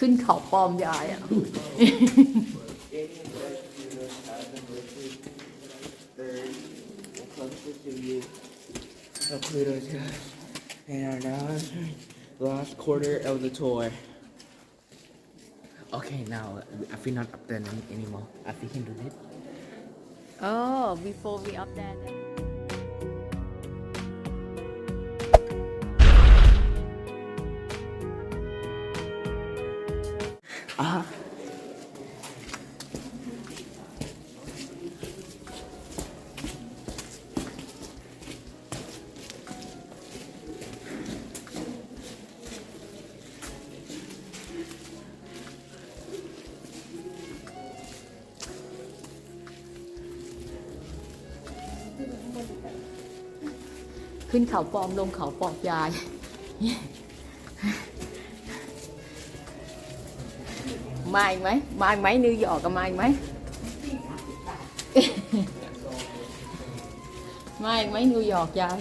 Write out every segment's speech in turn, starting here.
ขึ้นเขาปลอมยายอ่ะ Third, closest to you. The Pluto test. And our last, last quarter of the tour. Okay, now I feel not up there any- anymore. I feel can do it. อ๋อ before we up there ขึ้นเขาปลอมลงเขาปลอมยาย มาอีกไหมมาอีกไหมนิวยอร์กก็มาอีกไหมมาอีกไหมนิวยอร์กยาย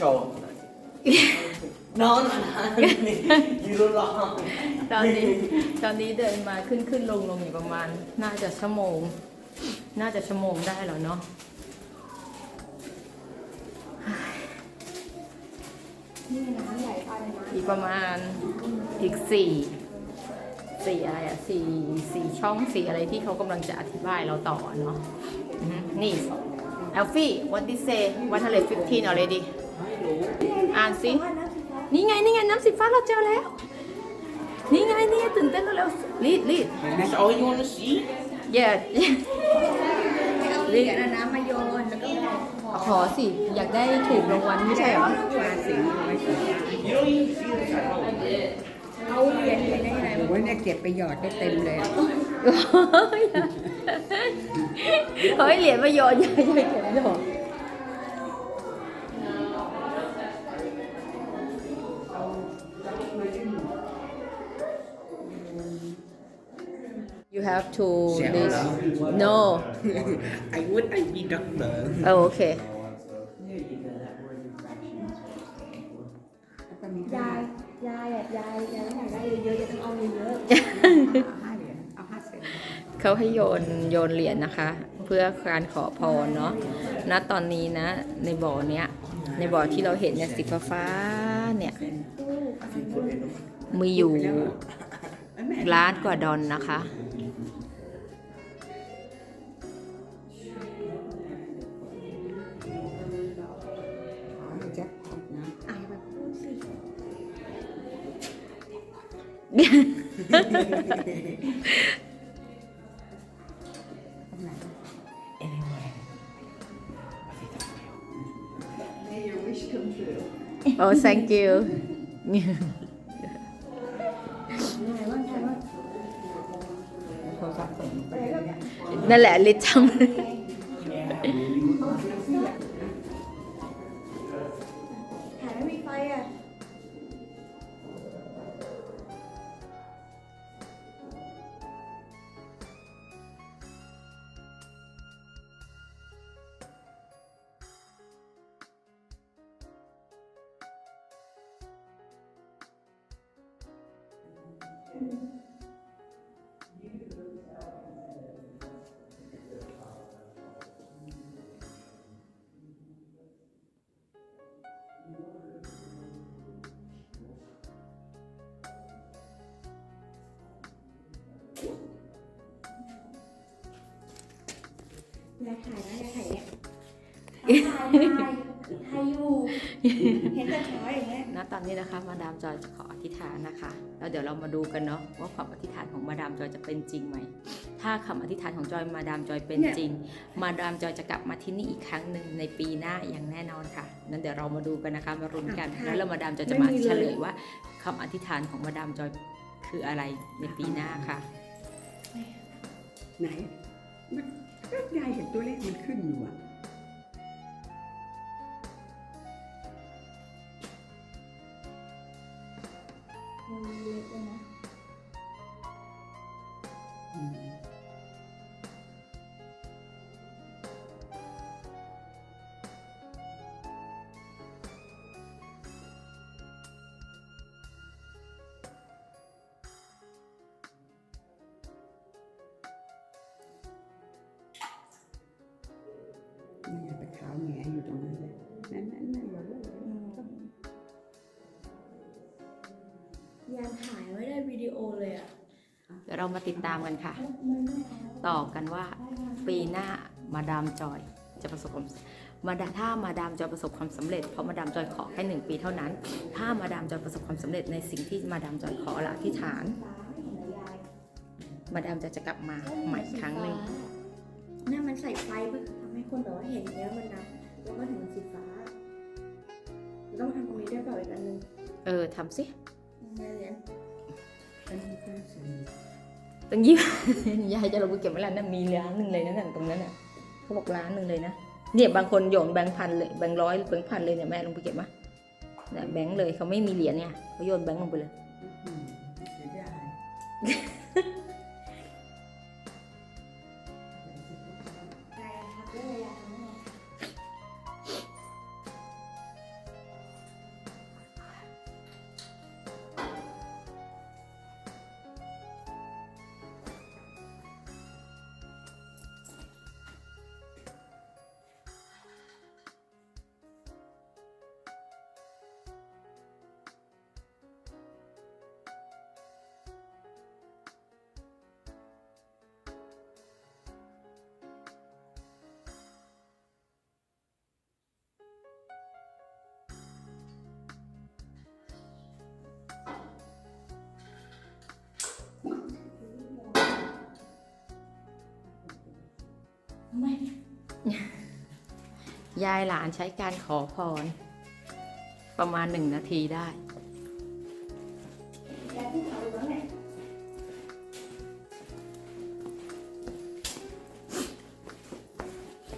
Show. no, no, no. you don't wrong. ตอนนี้ตอนนี้เดินมาขึ้นขึ้นลงลงอยู่ประมาณ น่าจะชั่วโมง น่าจะชั่วโมงได้แล้วเนาะนี่น้ำใหญ่ไปเลยนะอีกประมาณอีกสี่สี่อะไรอะสี่สี่ช่องสี่อะไรที่เขากำลังจะอธิบายเราต่อเนาะอือฮึนี่ Alfie what did say 115 already อ่านสิ นี่ไงนี่ไงน้ำสีฟ้าเราเจอแล้ว นี่ไงนี่ไงตื่นเต้นแล้วๆรีดรีด That's all you want to see? yeah เหรียญเอาน้ำมาโยนแล้วก็ขอสิ อยากได้ถูกรางวัลไม่ใช่เหรอมาสิ You don't even see the title. เอาเหรียญเหรียญได้ยังไงโอ้ยเนี่ยเก็บไปหยอดได้เต็มเลยอะเฮ้ยเหรียญประโยชน์ใหญ่ใหญ่เก็บประโยชน์ You have to Say this hello. no I would I be doctor. เออโอเคแล้วก็มียายยายอะยายยายอยากได้เยอะๆจะต้องเอาเยอะห้าเหรียญเอาห้าเซนเขาให้โยนโยนเหรียญนะคะ เพื่อการขอพรเนาะณตอนนี้นะ ในบ่อเนี้ย ในบ่อที่เราเห็นเนี่ยสีฟ้าๆเนี่ย มีอยู่ล้านกว่าดอลนะคะ จ็คพอตนะๆอะแบบพูดสิตรงไหน Anyway. oh thank you โทรศัพท์ส่งไปเลยเนี่ยนั่นแหละลิทำา อะยายถ่ายนะยายถ่ายเนี่ยถ่ายถ่ายถ่ายอยู่เห็นแต่ช้อยอย่างเงี้ยณตอนนี้นะคะ มาดามจอยจะขออธิษฐานนะคะ แล้วเดี๋ยวเรามาดูกันเนาะว่าความอธิษฐานของมาดามจอยจะเป็นจริงไหม ถ้าคำอธิษฐานของจอยมาดามจอยเป็นจริง มาดามจอยจะกลับมาที่นี่อีกครั้งหนึ่งในปีหน้าอย่างแน่นอนค่ะ นั้นเดี๋ยวเรามาดูกันนะคะมารุนกัน แล้วเรามาดามจอยจะมาเฉลยว่าคำอธิษฐานของมาดามจอยคืออะไรในปีหน้าค่ะ ไหนมันก็ ยายเห็นตัวเลขมันขึ้นอยู่อะเล็กเลยนะ เดี๋ยวเรามาติดตามกันค่ะมันไม่เอาต่อกันว่าปีหน้ามาดามจอยจะประสบความมาดาถ้ามาดามจอยประสบความสำเร็จเพราะมาดามจอยขอแค่หนึ่งปีเท่านั้น ถ้ามาดามจอยประสบความสำเร็จในสิ่งที่มาดามจอยขอละที่ฐาน มาดามจอยจะกลับมาใหม่อีกครั้งหนึ่งน่ามันใส่ไฟเพื่อทำให้คนแบบว่าเห็นเนื้อมันนับแล้วก็ถึงสีฟ้าเราต้องทำตรงนี้ด้วยเปล่าอีกอันหนึงเออทำสิไม่เรียนอันนี้ก็สวย ตั้งยี่ยายจะลงไปเก็บไว้แล้วนั่นมีร้านหนึ่งเลยนะนั่นตรงนั้นน่ะเขาบอกร้านหนึ่งเลยนะเนี่ยบางคนโยนแบงค์พันเลยแบงค์ร้อยแบงค์พันเลยเนี่ยแม่ลงไปเก็บมาเนี่ยแบงค์เลยเขาไม่มีเหรียญเนี่ยเขาโยนแบงค์ลงไปเลยอืมเสียดายย ไม่ยายหลานใช้การขอพร ประมาณหนึ่งนาทีได้ ยายที่เขาอยู่แล้วเนี่ย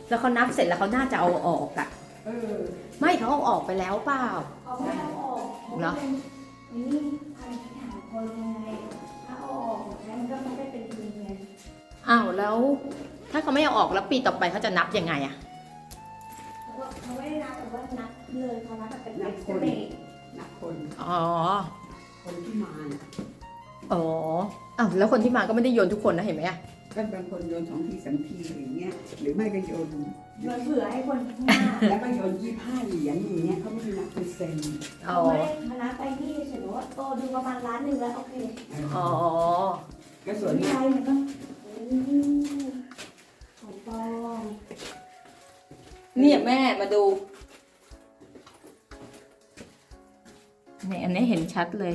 แล้วเขานับเสร็จแล้วเขาน่าจะเอาออกอะเออไม่เขาเอาออกไปแล้วเปล่า เขาไม่เอาออกเหรออันนี้พันฐานคนยังไงถ้าเอาออกแล้วมันก็ไม่ได้เป็นทุนไงอ้าวแล้ว ถ้าเขาไม่เอาออกแล้วปีต่อไปเขาจะนับยังไงอะเขาก็เขาไม่ได้นับแต่ว่านับเลยเขานับแบบเป็นนับคนเด็กนับคนอ๋อคนที่มาน่ะอ๋ออ้าวแล้วคนที่มาก็ไม่ได้โยนทุกคนนะเห็นไหมอะก็บางคนโยนสองทีสามทีอะไรอย่างเงี้ยหรือไม่ก็โยนโยนเผื่อให้คนข้างหน้าแล้วก็โยนยี่ห้าเหรียญอย่างเงี้ยเขาไม่ได้นับเป็นเซนอ๋อเขาไม่ได้คณะไปที่เฉยๆว่าโตดูประมาณล้านหนึ่งแล้วโอเคอ๋อก็ส่ส่ววนนเนี้ไทยยมันก็อืมของ ปอมเนี่ยแม่มาดูเนี่ยอันนี้เห็นชัดเลย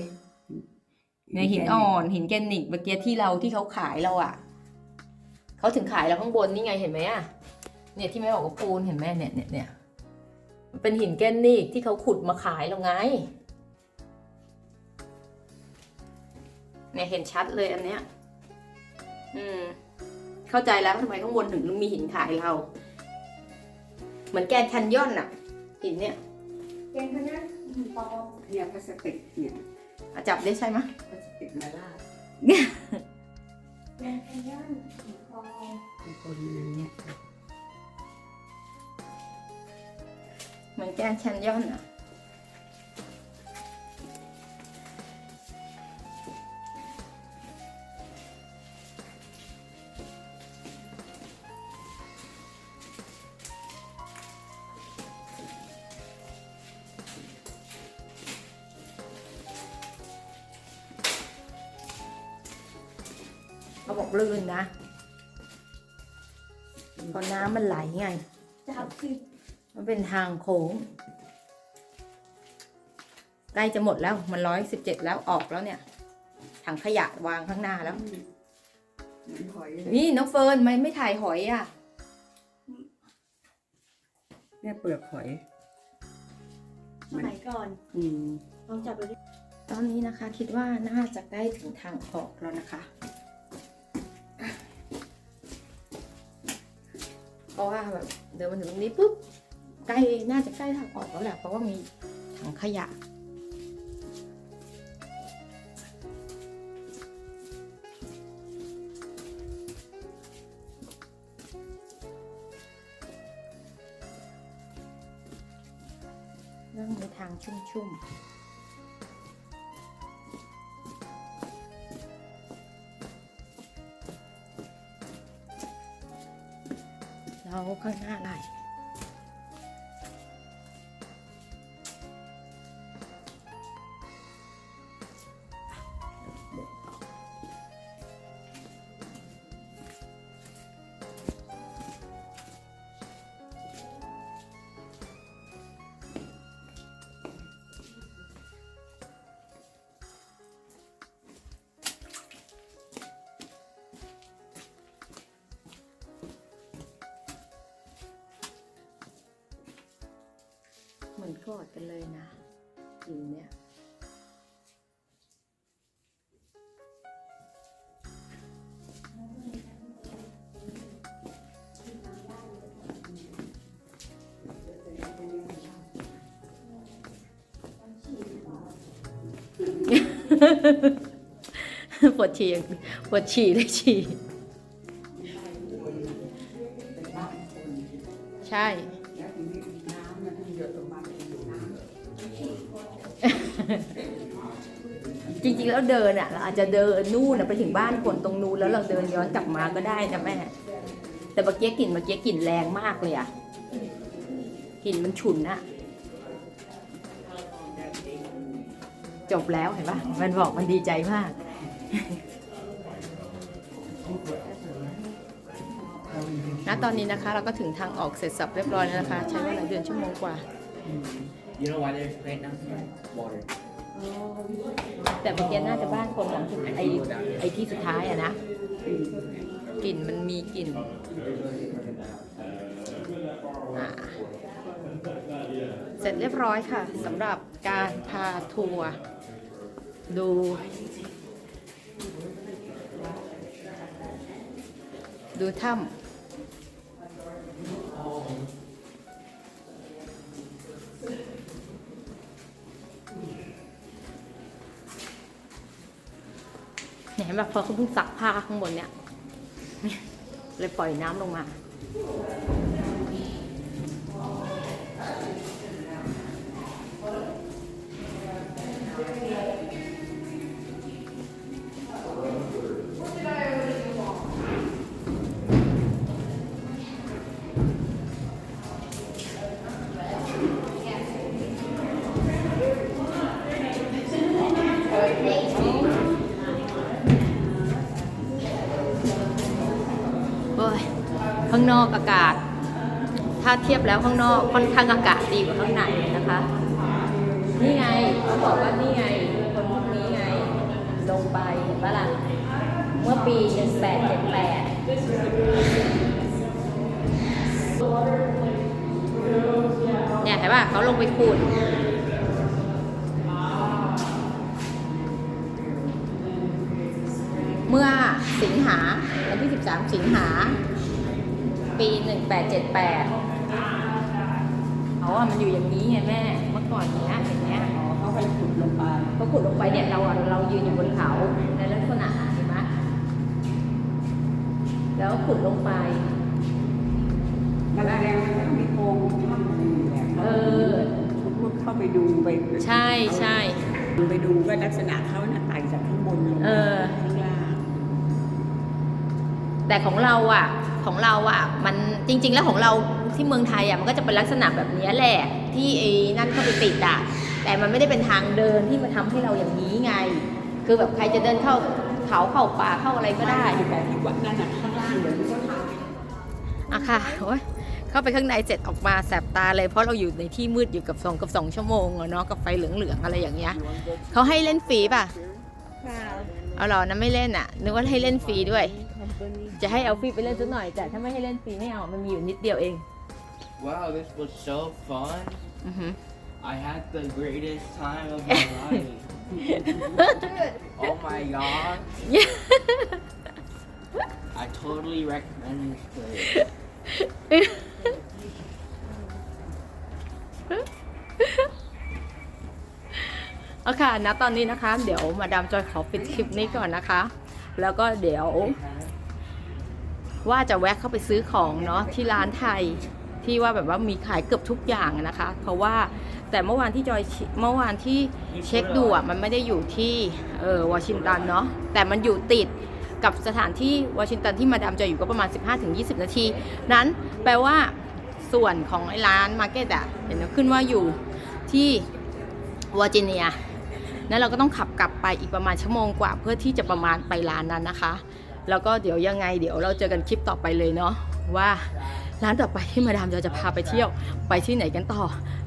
ในหินอ่อนหินแกนิตเมื่อกี้ที่เราที่เขาขายเราอะเขาถึงขายเราข้างบนนี่ไงเห็นไหมอะเนี่ยที่แม่บอกว่าปูนเห็นไหมเนี่ยเนี่ยเนี่ยเป็นหินแกนิตที่เขาขุดมาขายเราไงเนี่ยเห็นชัดเลยอันเนี้ย อืม เข้าใจแล้วทำไมข้างบนถึงมีหินขายเรา เหมือนแกนแคนยอนอะหินเนี่ยเกณฑ์เขาเนี่ยปลอมเนี่ยพลาสติกเนี่ยอะจับได้ใช่ไหมพลาสติกมาลาดเกณฑ์เขาเนี่ยของปลอมเป็นคนอย่างเงี้ยเหมือนแกนแคนยอนอะ บอกลื่นนะเพราะน้ำมันไหลไง จับสิมันเป็นทางโค้ง ใกล้จะหมดแล้วมันร้อยสิบเจ็ดแล้วออกแล้วเนี่ย ถังขยะวางข้างหน้าแล้วเหมือนหอยเลยนี่น้องเฟิร์นไม่ไม่ถ่ายหอยอะ เนี่ยเปลือกหอย สมัยก่อน อืม ลองจับดูดิตอนนี้นะคะ คิดว่าน่าจะใกล้ถึงทางออกแล้วนะคะ เพราะว่าแบบเดินมาถึงตรงนี้ปุ๊บใกล้น่าจะใกล้ทางออกแล้วแหละเพราะว่ามีถังขยะเรื่องมีทางชุ่มๆ ข้างหน้าอะไรเหมื กอดกันเลยนะผิวเนี่ยปวดฉี่ปวดฉี่เลยฉี่ใช่ ริงๆแล้วเดินอะเราอาจจะเดินนู่นนะไปถึงบ้านคนตรงนู้นแล้วเราเดินย้อนกลับมาก็ได้นะแม่ แต่เมื่อกี้กลิ่นเมื่อกี้กลิ่นแรงมากเลยอะกลิ่นมันฉุนอะจบแล้วเห็นปะมันบอกมันดีใจมาก ณ ตอนนี้นะคะ เราก็ถึงทางออกเสร็จสับเรียบร้อยแล้วนะคะ ใช้เวลาเดินชั่วโมงกว่า You know why they plant down here? Water. แต่เมื่อกี้น่าจะบ้านคนหลังไอไอที่สุดท้ายอะนะกลิ่นมันมีกลิ่นเสร็จเรียบร้อยค่ะสำหรับการพาทัวร์ดูดูถ้ำ แบบพอเขาเพิ่งซักผ้าข้างบนเนี่ยเลยปล่อยน้ำลงมาางนอกอากาศ ถ้าเทียบแล้วข้างนอกค่อนข้างอากาศดีกว่าข้างในนะคะ นี่ไงเขาบอกว่านี่ไงคนพวกนี้ไงลงไปเห็นปะล่ะเมื่อปี1878เนี่ยเห็นป่ะเขาลงไปขุดเมื่อสิงหาวันที่ 13 สิงหา ปี 1878เขาว่ามันอยู่อย่างนี้ไงแม่ เมื่อก่อนเนี้ยอย่างเงี้ยอ๋อเขาไปขุดลงไปเขาขุดลงไปเนี่ยเราอะเรายืนอยู่บนเขาในลักษณะเห็นไหมแล้วขุดลงไปมันแสดงว่าต้องมีโพรงถ้ำอะไรอยู่แหละเออพวกเข้าไปดูไปใช่ใช่ไปดูว่าลักษณะเขาน่ะไต่จากข้างบนลงเอมาอข้างล่างแต่ของเราอะ ของเราอะมันจริง ๆ แล้วของเราที่เมืองไทยอะมันก็จะเป็นลักษณะแบบนี้แหละที่ไอ้นั่นเข้าไปติดอะแต่มันไม่ได้เป็นทางเดินที่มาทำให้เราอย่างนี้ไง คือแบบใครจะเดินเข้าเขาเข้าป่าเข้าอะไรก็ได้แต่ที่วัดนั่นน่ะข้างล่างเดี๋ยวนี้เขาทำอะค่ะโอ๊ยเข้าไปข้างในเสร็จออกมาแสบตาเลยเพราะเราอยู่ในที่มืดอยู่กับสองกับสองชั่วโมงเนาะกับไฟเหลืองๆอะไรอย่างเงี้ยเขาให้เล่นฟรีป่ะเอาหรอนะไม่เล่นอะนึกว่าให้เล่นฟรีด้วย จะให้เอลฟี่ไปเล่นสักหน่อย แต่ถ้าไม่ให้เล่นฟรีไม่เอา มันมีอยู่นิดเดียวเอง Wow, this was so fun. อือหือ I had the greatest time of my life. oh my god. I totally recommend this place. เอาค่ะนะตอนนี้นะคะ เดี๋ยวมาดามจอยขอปิดคลิปนี้ก่อนนะคะ แล้วก็เดี๋ยว ว่าจะแวะเข้าไปซื้อของเนาะที่ร้านไทยที่ว่าแบบว่ามีขายเกือบทุกอย่างนะคะ เพราะว่าแต่เมื่อวานที่จอยเชเมื่อวานที่เช็คดูอะมันไม่ได้อยู่ที่เออวอชิงตันเนาะแต่มันอยู่ติดกับสถานที่วอชิงตันที่มาดามจอยอยู่ก็ประมาณ 15-20 นาที นั้นแปลว่าส่วนของไอ้ร้านมาร์เก็ตอะเห็นขึ้นว่าอยู่ที่วอร์จิเนียนั้นเราก็ต้องขับกลับไปอีกประมาณชั่วโมงกว่าเพื่อที่จะประมาณไปร้านนั้นนะคะ แล้วก็เดี๋ยวยังไงเดี๋ยวเราเจอกันคลิปต่อไปเลยเนาะว่าร้านต่อไปที่มาดามจะจะพาไปเที่ยวไปที่ไหนกันต่อ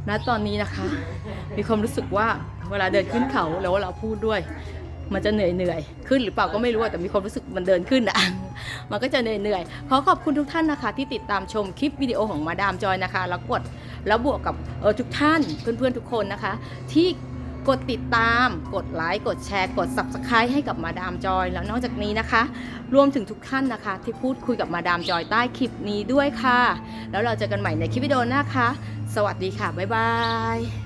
ณตอนนี้นะคะ มีความรู้สึกว่าเวลาเดินขึ้นเขาแล้วเราพูดด้วย มันจะเหนื่อยเหนื่อยขึ้นหรือเปล่าก็ไม่รู้แต่มีความรู้สึกมันเดินขึ้นอะมันก็จะเหนื่อยเหนื่อยๆขอขอบคุณทุกท่านนะคะ ที่ติดตามชมคลิปวิดีโอของมาดามจอยนะคะ แล้วกดแล้วบวกกับเออทุกท่านเพื่อนๆทุกคนนะคะ ที่ กดติดตาม กดไลค์กดแชร์ กด subscribe ให้กับมาดามจอยแล้วนอกจากนี้นะคะ รวมถึงทุกท่านนะคะ ที่พูดคุยกับมาดามจอยใต้คลิปนี้ด้วยค่ะ แล้วเราเจอกันใหม่ในคลิปวิดีโอหน้าค่ะสวัสดีค่ะ บ๊ายบาย